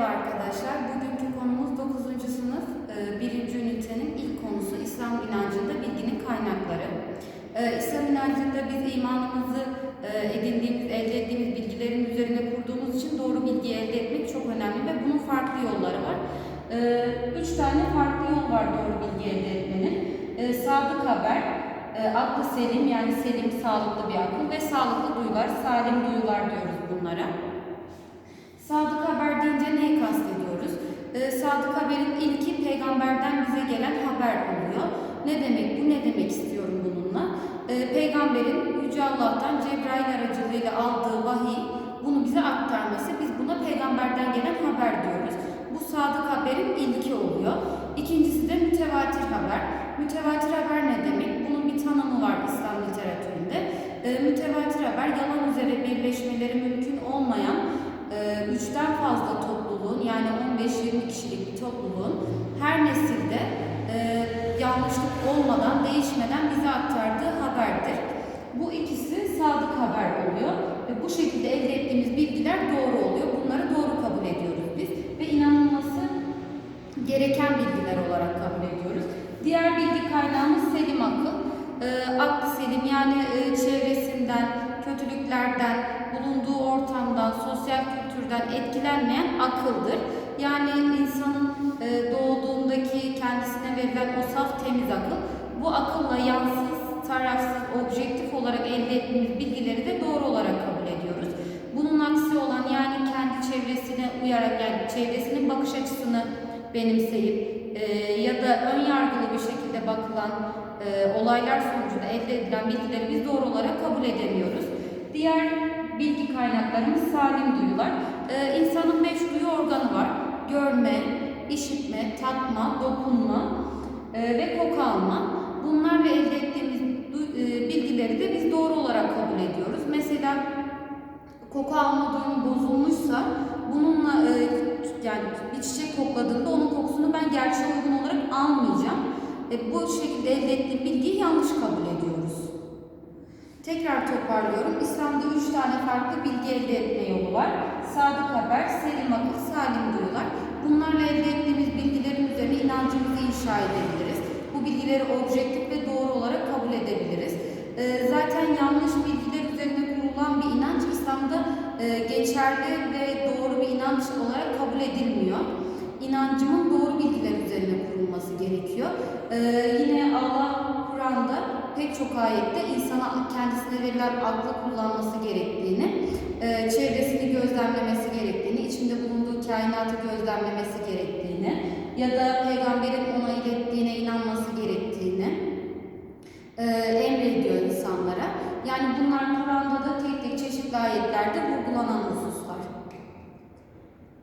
Merhaba arkadaşlar. Bugünkü konumuz 9. sınıf 1. ünitenin ilk konusu İslam inancında bilginin kaynakları. Ee, İslam inancında biz imanımızı e, edindiğimiz, elde ettiğimiz bilgilerin üzerine kurduğumuz için doğru bilgi elde etmek çok önemli ve bunun farklı yolları var. Üç tane farklı yol var doğru bilgi elde etmenin. Sadık haber, e, aklı selim yani selim, sağlıklı bir akıl ve sağlıklı duyular, salim duyular diyoruz bunlara. Sadık haber deyince neyi kastediyoruz? Ee, sadık haberin ilki peygamberden bize gelen haber oluyor. Ne demek bu? Ne demek istiyorum bununla? Ee, peygamberin Yüce Allah'tan Cebrail aracılığıyla aldığı vahiy bunu bize aktarması. Biz buna peygamberden gelen haber diyoruz. Bu sadık haberin ilki oluyor. İkincisi de mütevatir haber. Mütevatir haber ne demek? Bunun bir tanımı var İslam literatüründe. Ee, mütevatir haber yalan üzere birleşmeleri mümkün olmayan üçten fazla topluluğun yani 15-20 kişilik bir topluluğun her nesilde e, yanlışlık olmadan, değişmeden bize aktardığı haberdir. Bu ikisi sadık haber oluyor ve bu şekilde elde ettiğimiz bilgiler doğru oluyor. Bunları doğru kabul ediyoruz biz ve inanılması gereken bilgiler olarak kabul ediyoruz. Diğer bilgi kaynağımız selim akıl. E, aklı selim yani e, çevresinden, kötülüklerden, bulunduğu ortamdan, sosyal kültürden etkilenmeyen akıldır. Yani insanın e, doğduğundaki kendisine verilen o saf temiz akıl, bu akılla yansız, tarafsız, objektif olarak elde ettiğimiz bilgileri de doğru olarak kabul ediyoruz. Bunun aksi olan yani kendi çevresine uyarak yani çevresinin bakış açısını benimseyip e, ya da ön yargılı bir şekilde bakılan e, olaylar sonucunda elde edilen bilgileri biz doğru olarak kabul edemiyoruz. Diğer bilgi kaynaklarımız salim duyular. Ee, insanın beş duyu organı var. Görme, işitme, tatma, dokunma e, ve koku alma. Bunlarla elde ettiğimiz e, bilgileri de biz doğru olarak kabul ediyoruz. Mesela koku alma duyumu bozulmuşsa bununla e, yani bir çiçek kokladığımda onun kokusunu ben gerçeğe uygun olarak almayacağım. E, bu şekilde elde ettiğim bilgiyi yanlış kabul ediyoruz. Tekrar toparlıyorum. İslam'da üç tane farklı bilgi elde etme yolu var. Sadık haber, selim akıl, salim duyular. Bunlarla elde ettiğimiz bilgilerin üzerine inancımızı inşa edebiliriz. Bu bilgileri objektif ve doğru olarak kabul edebiliriz. Ee, zaten yanlış bilgiler üzerine kurulan bir inanç İslam'da e, geçerli ve doğru bir inanç olarak kabul edilmiyor. İnancımın doğru bilgiler üzerine kurulması gerekiyor. Ee, yine pek çok ayette insana kendisine verilen aklı kullanması gerektiğini, e, çevresini gözlemlemesi gerektiğini, içinde bulunduğu kainatı gözlemlemesi gerektiğini ya da peygamberin ona ilettiğine inanması gerektiğini e, emrediyor insanlara. Yani bunlar Kur'an'da da tek tek çeşitli ayetlerde vurgulanan